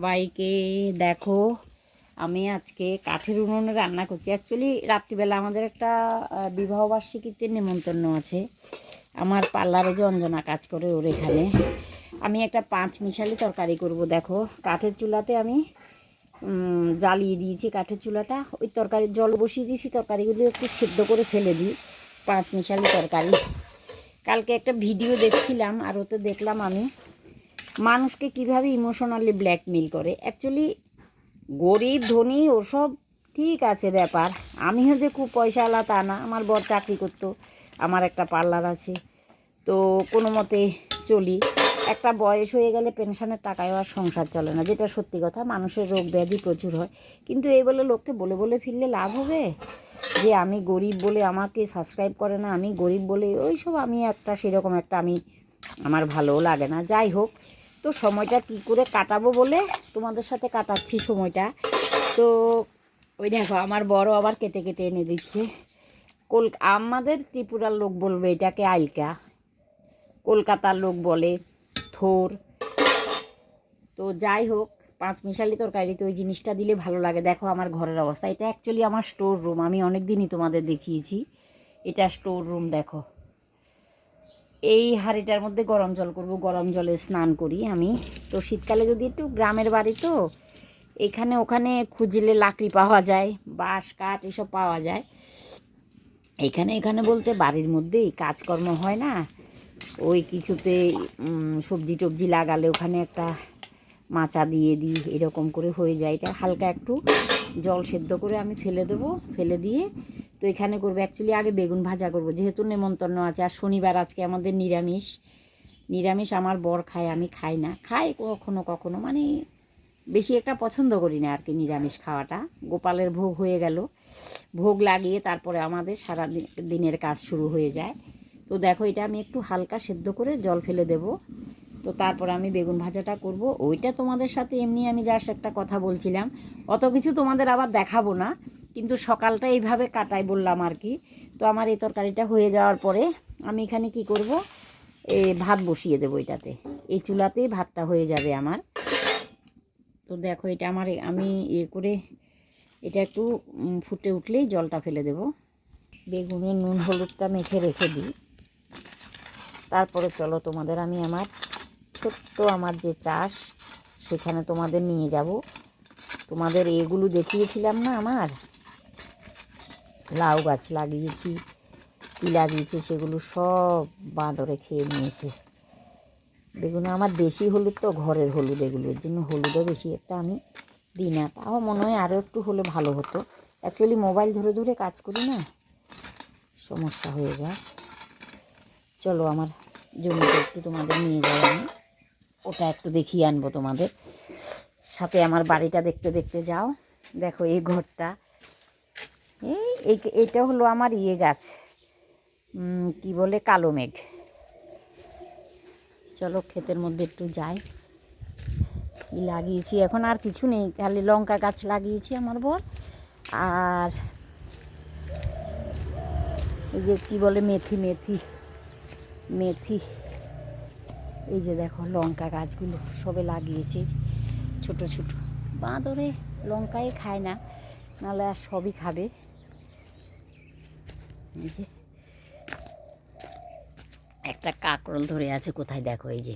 সবাইকে দেখো, আমি আজকে কাঠের উনুনে রান্না করছি। অ্যাকচুয়ালি রাত্রিবেলা আমাদের একটা বিবাহবার্ষিকীতে নেমন্তন্ন আছে। আমার পার্লারে যে অঞ্জনা কাজ করে ওর এখানে। আমি একটা পাঁচ মিশালি তরকারি করব, দেখো। কাঠের চুলাতে আমি জ্বালিয়ে দিয়েছি কাঠের চুলাটা। ওই তরকারির জল বসিয়ে দিয়েছি, তরকারিগুলো একটু সেদ্ধ করে ফেলে দিই, পাঁচ মিশালি তরকারি। কালকে একটা ভিডিও দেখছিলাম, আর ওতে দেখলাম আমি মানুষকে কীভাবে ইমোশনালি ব্ল্যাকমেল করে? অ্যাকচুয়ালি গরিব, ধনী, ওসব ঠিক আছে ব্যাপার। আমিও যে খুব পয়সাওয়ালা তা না, আমার বর চাকরি করতো, আমার একটা পার্লার আছে। তো কোনো মতে চলি। একটা বয়স হয়ে গেলে পেনশনের টাকায় আর সংসার চলে না, যেটা সত্যি কথা, মানুষের রোগ ব্যাধি প্রচুর হয়। কিন্তু এই বলে লোককে বলে বলে ফিরলে লাভ হবে? যে আমি গরিব বলে আমাকে সাবস্ক্রাইব করে না, আমি গরিব বলে ওই সব আমি একটা, সেরকম একটা আমি, আমার ভালোও লাগে না। যাই হোক তো সময়টা কী করে কাটাবো বলে তোমাদের সাথে কাটাচ্ছি সময়টা? তো ওই দেখো, আমার বড় আবার কেটে কেটে এনে দিচ্ছে। কল, আমাদের ত্রিপুরার লোক বলবে এটাকে আইলকা কলকাতার লোক বলে থোর। তো যাই হোক, পাঁচ মিশালি তরকারিতে ওই জিনিসটা দিলে ভালো লাগে। দেখো আমার ঘরের অবস্থা। এটা অ্যাকচুয়ালি আমার স্টোর রুম আমি অনেক দিনই তোমাদের দেখিয়েছি। এটা স্টোর রুম দেখো। এই হাঁড়িটার মধ্যে গরম জল করব, গরম জলে স্নান করি আমি। তো শীতকালে যদি একটু গ্রামের বাড়ি তো, এখানে ওখানে খুঁজলে লাকড়ি পাওয়া যায়, বাঁশ, কাঠ এসব পাওয়া যায়। এখানে এখানে বলতে বাড়ির মধ্যেই কাজকর্ম হয় না। ওই কিছুতে সবজি টবজি লাগালে ওখানে একটা মাচা দিয়ে দিই, এরকম করে হয়ে যায়। এটা হালকা একটু জল সেদ্ধ করে আমি ফেলে দেবো, ফেলে দিয়ে তো এখানে করব। অ্যাকচুয়ালি আগে বেগুন ভাজা করব। যেহেতু নেমন্তন্ন আছে, আর শনিবার আজকে আমাদের নিরামিষ। নিরামিষ আমার বর খায়, আমি খাই না। খাই কখনো কখনো মানে বেশি একটা পছন্দ করি না আর কি নিরামিষ খাওয়াটা। গোপালের ভোগ হয়ে গেল। ভোগ লাগিয়ে তারপরে আমাদের সারা দিনের কাজ শুরু হয়ে যায়। তো দেখো, এটা আমি একটু হালকা সেদ্ধ করে জল ফেলে দেব। তো তারপর আমি বেগুন ভাজাটা করব। ওইটা তোমাদের সাথে এমনি আমি জাস্ট একটা কথা বলছিলাম। অত কিছু তোমাদের আবার দেখাবো না, কিন্তু সকালটা এইভাবে কাটাই বললাম আর কি। তো আমার এই তরকারিটা হয়ে যাওয়ার পরে আমি এখানে কি করব? এ ভাত বসিয়ে দেবো এটাতে। এই চুলাতেই ভাতটা হয়ে যাবে আমার। তো দেখো এটা আমার আমি ইয়ে করে এটা একটু ফুটে উঠলেই জলটা ফেলে দেব। বেগুনের নুন, হলুদটা মেখে রেখে দিই। তারপরে চলো তোমাদের আমি আমার ছোট্ট আমার যে চাষ, সেখানে তোমাদের নিয়ে যাব। তোমাদের এগুলো দেখিয়েছিলাম না আমার? লাউ গাছ লাগিয়েছি, কী লাগিয়েছি সেগুলো সব বাঁদরে খেয়ে নিয়েছে। দেখুন, আমার দেশি হলুদ তো ঘরের হলুদ এগুলো, এর জন্য হলুদও বেশি একটা আমি দিই না। তাও মনে হয় আরও একটু হলে ভালো হতো। অ্যাকচুয়ালি মোবাইল ধরে ধরে কাজ করি না? সমস্যা হয়ে যায়। চলো আমার জমিতে একটু তোমাদের নিয়ে যাই আমি। ওটা একটু দেখিয়ে আনব তোমাদের। সাথে আমার বাড়িটা দেখতে দেখতে যাও। দেখো এই ঘরটা। এই এটা হলো আমার ইয়ে গাছ। কি বলে? কালো মেঘ। চলো ক্ষেতের মধ্যে একটু যাই। লাগিয়েছি? এখন আর কিছু নেই। খালি লঙ্কা গাছ লাগিয়েছি আমার বর। আর এই যে কি বলে? মেথি মেথি। মেথি। এই যে দেখো লঙ্কা গাছগুলো সবে লাগিয়েছে ছোট ছোট। বাঁদরে লঙ্কাই খায় না, নাহলে আর সবই খাবে। এই যে একটা কাকরোল ধরে আছে কোথায় দেখো, এই যে।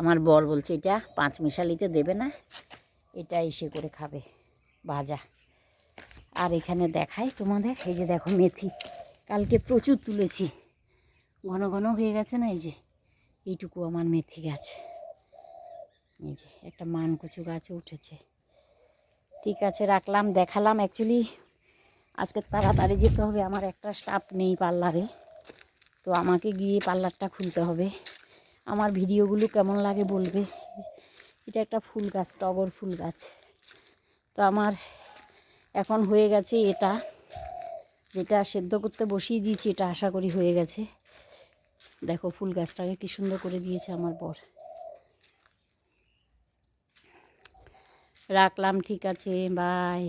আমার বর বলছে, এটা পাঁচ মিশালিতে দেবে না এটা এসে করে খাবে, ভাজা। আর এখানে দেখাই তোমাদের, এই যে দেখো মেথি। কালকে প্রচুর তুলেছি, ঘন ঘন হয়ে গেছে না, এই যে। এইটুকু আমার মেথি গাছ। এই যে, একটা মানকুচু গাছও উঠেছে। ঠিক আছে, রাখলাম, দেখালাম। অ্যাকচুয়ালি আজকে তাড়াতাড়ি যেতে হবে। আমার একটা স্টাফ নেই পার্লারে। তো আমাকে গিয়ে পার্লারটা খুলতে হবে। আমার ভিডিওগুলো কেমন লাগে বলবে? এটা একটা ফুল গাছ, টগর ফুল গাছ। তো আমার এখন হয়ে গেছে এটা। যেটা সেদ্ধ করতে বসিয়ে দিয়েছি, এটা আশা করি হয়ে গেছে। দেখো ফুল গাছটাকে কি সুন্দর করে দিয়েছে আমার বর। রাখলাম ঠিক আছে বাই